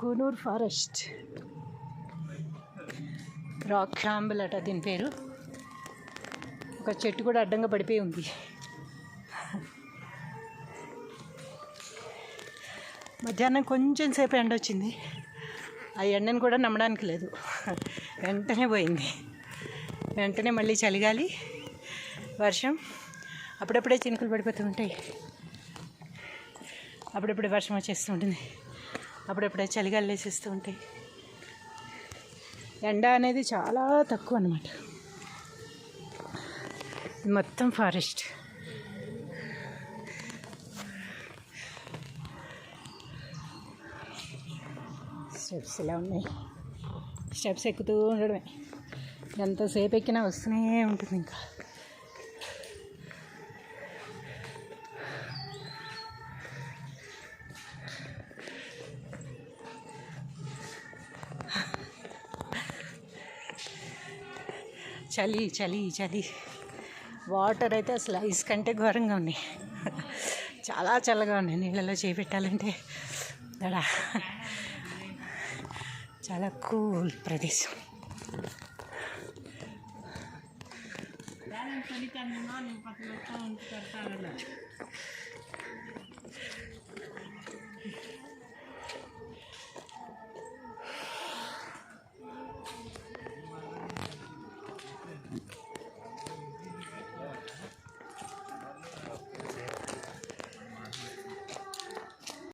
Conure forest. Rock క్లాంబుల్ అట దీని పేరు. ఒక చెట్టు కూడా అడ్డంగా పడిపోయి ఉంది. మధ్యాహ్నం కొంచెం సేపు ఎండ వచ్చింది. ఆ ఎండను కూడా నమ్మడానికి లేదు. వెంటనే పోయింది. వెంటనే మళ్ళీ చలిగాలి. వర్షం అప్పుడప్పుడే చినుకులు పడిపోతూ ఉంటాయి. అప్పుడప్పుడే వర్షం వచ్చేస్తూ ఉంటుంది. అప్పుడప్పుడే చలిగాలు వేసేస్తూ ఉంటాయి. ఎండ అనేది చాలా తక్కువ అనమాట మొత్తం ఫారెస్ట్. స్టెప్స్ ఇలా ఉన్నాయి. స్టెప్స్ ఎక్కుతూ ఉండడమే. ఎంతసేపు ఎక్కినా వస్తూనే ఉంటుంది ఇంకా. చలి చలి చలి. వాటర్ అయితే అసలు ఐస్ కంటే ఘోరంగా ఉన్నాయి. చాలా చల్లగా ఉన్నాయి నీళ్ళలో చేపెట్టాలంటే. దడా. చాలా కూల్ ప్రదేశం